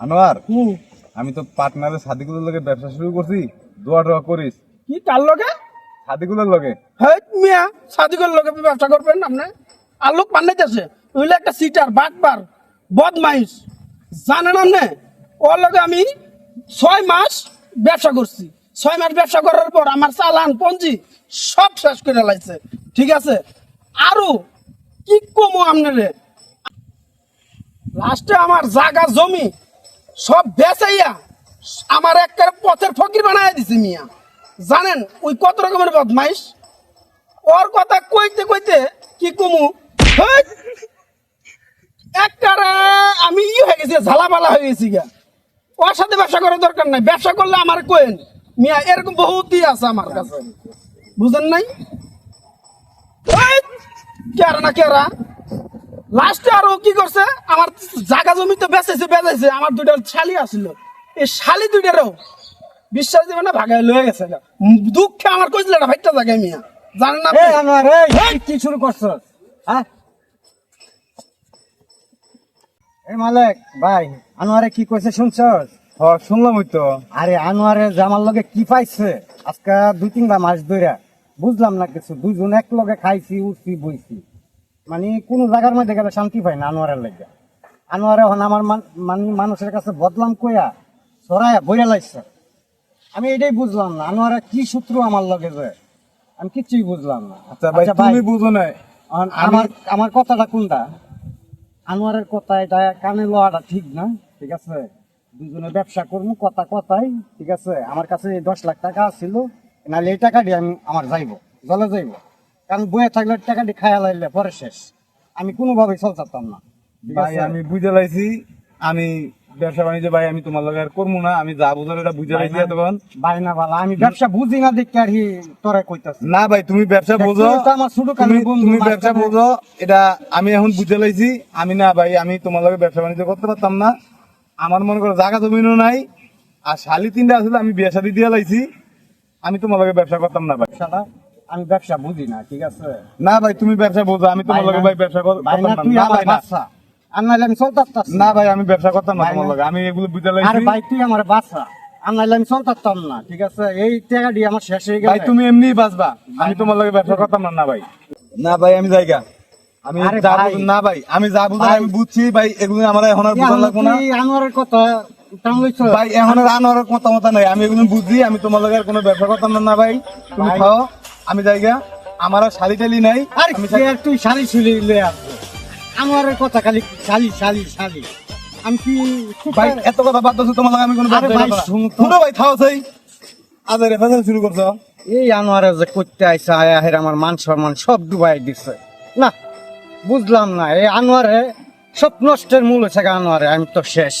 আনোয়ার আমি তো পার্টনারের সাদিকুলের লগে ব্যবসা শুরু করছি দোয়া টোয়া করিস। কি কার লগে? সাদিকুলের লগে। হেই মিয়া সাদিকের লগে ব্যবসা করবেন আপনি? আর লোক পান্নাইতেছে ওইলে একটা সিটার বাটবার বদমাইশ। জানেন আপনি? ওর লগে আমি ছয় মাস ব্যবসা করছি। ছয় মাস ব্যবসা করার পর আমার চালান পঞ্জি সব শেষ করে লাইছে। ঠিক আছে? আরও কি কমো আপনারে? লাস্টে আমার জাগা জমি সব বেচাইয়া আমার একটা পথের ফকির বানায় দিছে মিয়া। জানেন, ওই কত রকমের বদমাইশ? ওর কথা কইতে কইতে কি কমু! একটারে আমি ই হয়ে গেছি, ঝালাপালা হয়ে গেছি গা। ওর সাথে ব্যবসা করার দরকার নাই, ব্যবসা করলে আমার কোয়েন। মিয়া, এরকম বহুতই আছে আমার কাছে। বুঝেন নাই! কেরা না কেরা? লাস্টে আরও কি করছে? আমার জায়গা জমি তো বেচেছে বেচাইছে আমার দুইটা শালি আসছিল এই শালি দুইটারও বিশ্বাস দিবে না ভাগায় লয়ে গেছে দুঃখে আমার কইছিল না ভাইটা জায়গায় মিয়া। জানেন না এই কি শুরু করছ? হ্যাঁ? এই মালিক ভাই আনোয়ারে কি কইছে শুনছস হ শুনলাম ওই তো। আরে আনোয়ারে যে আমার লগে কি পাইছে? আজকে দুই তিনটা মাস ধরে বুঝলাম না কিছু। দুইজন এক লগে খাইছি উঠছি বইছি। মানে কোন জায়গার মধ্যে গেলে শান্তি পাই না আনোয়ারের লেগে। আনোয়ারে এখন আমার মান- মান- মানুষের কাছে বদলাম কইয়া সরাইয়া বইয়া লাগছে আমি এটাই বুঝলাম না আনোয়ারে কি সূত্র আমার লগে যে? আমি কিচ্ছুই বুঝলাম না। আচ্ছা ভাই তুমি বুঝো না আমার আমার কথাটা কোনটা? আনোয়ারের কথা এটা কানে লওয়াটা ঠিক না? ঠিক আছে? দুজনে ব্যবসা করব কথা কথাই ঠিক আছে? আমার কাছে দশ লাখ টাকা ছিল নাহলে এই টাকা দিয়ে আমি আমার যাইব জলে যাইব। কারণ বয়ে থাকলে টাকা দিয়ে খায়া লাইলে পরে শেষ। আমি কোনোভাবেই চলতাম না। ভাই আমি বুঝে লাইছি আমি ব্যবসা বাণিজ্য ভাই আমি তোমার লগে আর করব না আমি যা বুঝার এটা বুঝে লাইছি এতক্ষণ। ভাই না ভালো আমি ব্যবসা বুঝি না দেখে আর তোরে কইতাছি। না ভাই তুমি ব্যবসা বোঝো আমার ছোট তুমি ব্যবসা বোঝো এটা আমি এখন বুঝে লাইছি। আমি না ভাই আমি তোমার লগে ব্যবসা বাণিজ্য করতে পারতাম না। আমার মনে করো জায়গা জমিনও নাই আর শালি তিনটা আসলে আমি বিয়ে শাদি দিয়ে লাইছি। আমি তোমার লগে ব্যবসা করতাম না ভাই। আমি ব্যবসা বুঝি না ঠিক আছে? না ভাই তুমি ব্যবসা বোঝো আমি তোমার লগে ভাই ব্যবসা কর- করতাম না না। তুই আমার বাচ্চা। আর আমি চলতাম না। ভাই আমি ব্যবসা করতাম না তোমার। লগে। আমি এগুলো বুঝে আরে ভাই তুই আমার বাচ্চা। আমি চলতাম না ঠিক আছে? এই টাকা দিয়ে আমার শেষ হয়ে গেল। ভাই তুমি বাঁচবা। আমি তোমার লগে ব্যবসা করতাম না না ভাই। না ভাই আমি জায়গা। আমি যা না ভাই আমি যা বুঝার আমি বুঝছি ভাই এগুলো আমার এখন আর বুঝা লাগবো না। আনোয়ারের কথা ভাই এখন আর আনোয়ারের কথা মতো নাই। আমি এগুলো বুঝছি আমি তোমার লগে আর কোনো ব্যবসা করতাম না না ভাই। তুমি খাও। আমি জায়গা আমার আর শালি টালি নাই। আরে তুই শালি শুলি আসব কথা খালি শালি শালি শালি আমি কি ভাই এত কথা বাদ দাও তোমার আমি কোনো ভাই। শুনো ভাই থাও সেই। আজ রেফারেন্স শুরু করছ। এই আনোয়ারে যে করতে আইসা আয়া হের আমার মান সম্মান সব ডুবাই দিছে। না বুঝলাম না এই আনোয়ারে সব নষ্টের মূল হচ্ছে আনোয়ারে আমি তো শেষ।